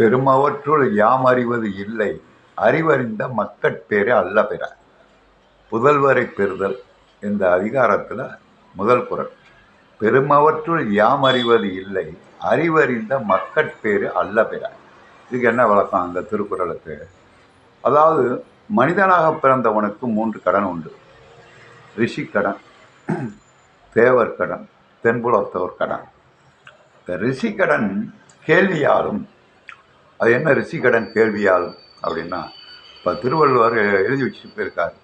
பெருமவற்றுள் யாம் அறிவது இல்லை அறிவறிந்த மக்கட்பேறு அல்ல பிற புதல்வரை பெறுதல் இந்த அதிகாரத்தில் முதல் குறள் பெருமவற்றுள் யாம் அறிவது இல்லை அறிவறிந்த மக்கட்பேறு அல்ல பிற இதுக்கு என்ன வழக்கம் அந்த திருக்குறளுக்கு? அதாவது மனிதனாக பிறந்தவனுக்கு மூன்று கடன் உண்டு. ரிஷி கடன் தேவர் கடன் தென்புலத்தவர் கடன். இந்த ரிஷி கடன் கேள்வியாலும் அது என்ன ரிஷிகடன் கேள்வியால் அப்படின்னா இப்போ திருவள்ளுவர் எழுதி வச்சுட்டு போயிருக்கார்.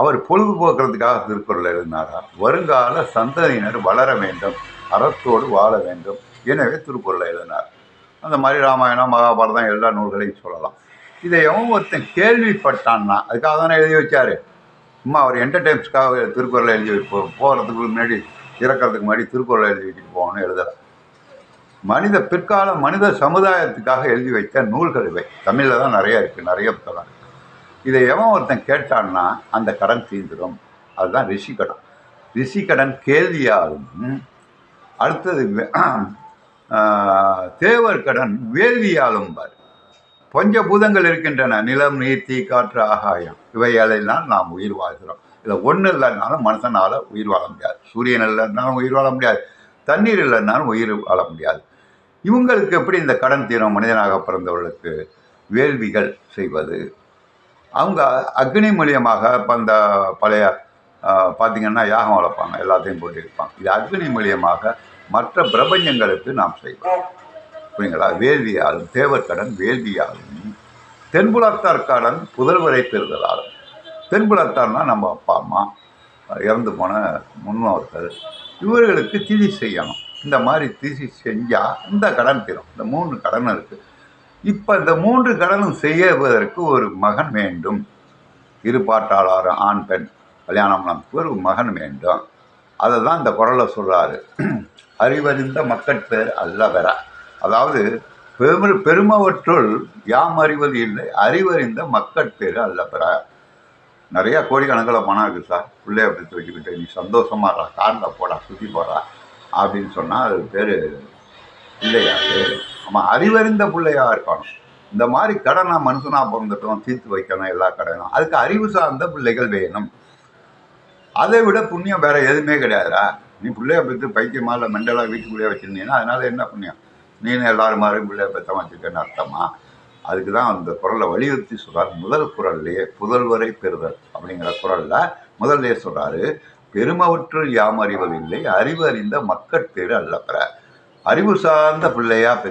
அவர் பொழுதுபோக்குறதுக்காக திருக்குறள் எழுதினாரா? வருங்கால சந்ததியினர் வளர வேண்டும் அறத்தோடு வாழ வேண்டும். எனவே திருக்குறளை எழுதினார். அந்த மாதிரி ராமாயணம் மகாபாரதம் எல்லா நூல்களையும் சொல்லலாம். இதை எவன் ஒருத்தன் கேள்விப்பட்டான்னா அதுக்காக தானே எழுதி வச்சார். சும்மா அவர் என்டர்டைன்ஸ்க்காக திருக்குறளை எழுதி போகிறதுக்கு முன்னாடி இறக்கிறதுக்கு முன்னாடி திருக்குறளை எழுதி வச்சுட்டு போகணும்னு எழுதலை. மனித பிற்கால மனித சமுதாயத்துக்காக எழுதி வைத்த நூல்கள் இவை. தமிழில் தான் நிறைய இருக்குது நிறைய புத்தகம் இதை எவன் ஒருத்தன் கேட்டான்னா அந்த கடன் தீர்ந்துடும் அதுதான் ரிஷி கடன். ரிஷி கடன் கேள்வியாலும் அடுத்தது தேவர் கடன் வேள்வியாலும் பார். பஞ்சபூதங்கள் இருக்கின்றன நிலம் நீர் தீ காற்று ஆகாயம். இவைகளெல்லாம் நாம் உயிர் வாழ்கிறோம். இதில் ஒன்று இல்லைனாலும் மனுஷனால் உயிர் வாழ முடியாது. சூரியன் இல்லைன்னாலும் உயிர் வாழ முடியாது. தண்ணீர் இல்லைன்னாலும் உயிர் வாழ முடியாது. இவங்களுக்கு எப்படி இந்த கடன் தீரும்? மனிதனாக பிறந்தவர்களுக்கு வேள்விகள் செய்வது. அவங்க அக்னி மூலியமாக இப்போ அந்த பழைய பார்த்திங்கன்னா யாகம் வளர்ப்பாங்க எல்லாத்தையும் போட்டிருப்பாங்க. இது அக்னி மூலியமாக மற்ற பிரபஞ்சங்களுக்கு நாம் செய்வோம். புரியுங்களா? வேள்வியாலும் தேவர்கடன் வேள்வியாலும் தென்புலத்தார் கடன் புதல்வரை பெறுதலாலும். தென்புலத்தார்னா நம்ம அப்பா அம்மா இறந்து போன முன்னோர்கள் இவர்களுக்கு திதி செய்யணும். இந்த மாதிரி தீசி செஞ்சால் இந்த கடன் தீரும். இந்த மூன்று கடன் இருக்குது இப்போ இந்த மூன்று கடனும் செய்வதற்கு ஒரு மகன் வேண்டும். இரு பாட்டாளர் ஆண் பெண் கல்யாணம் நமக்கு ஒரு மகன் வேண்டும். அதை தான் இந்த குரலை சொல்கிறாரு அறிவறிந்த மக்கட்பேர் அல்ல பெற அதாவது பெரும பெருமவற்றுள் யாம் அறிவது இல்லை அறிவறிந்த மக்கட்பேர் அல்ல பெற நிறையா கோடிக்கணக்கில் பணம் இருக்குது சார். பிள்ளைய பிடித்து வச்சுக்கிட்டு நீ சந்தோஷமாக காரில் போடா சுற்றி போடா. அப்படின்னு சொன்னால் அது பேர் பிள்ளையா ஆமாம் அறிவறிந்த பிள்ளையாக இருக்கணும் இந்த மாதிரி கடனை மனுஷனாக பிறந்துட்டோம் தீர்த்து வைக்கணும் எல்லா கடனும் அதுக்கு அறிவு சார்ந்த பிள்ளைகள் வேணும். அதை விட புண்ணியம் வேற எதுவுமே கிடையாதுடா. நீ பிள்ளைய பெற்று பைத்தியமால இல்லை மெண்டலாக வீட்டுக்குள்ளேயே வச்சுருந்தீங்கன்னா அதனால் என்ன புண்ணியம்? நீனு எல்லாரும் மாதிரி பிள்ளைய பெற்ற வச்சுருக்கேன்னு அர்த்தமா? அதுக்கு தான் அந்த குரலை வலியுறுத்தி சொல்கிறார் முதல் குரல்லையே புதல்வரை பெறுதல் அப்படிங்கிற குரல்ல முதல்லையே சொல்கிறாரு பெருமவற்றுள் யாம் அறிவதில்லை அறிவு அறிந்த மக்கட்பேறு அல்ல அறிவு சார்ந்த பிள்ளையா பெற்று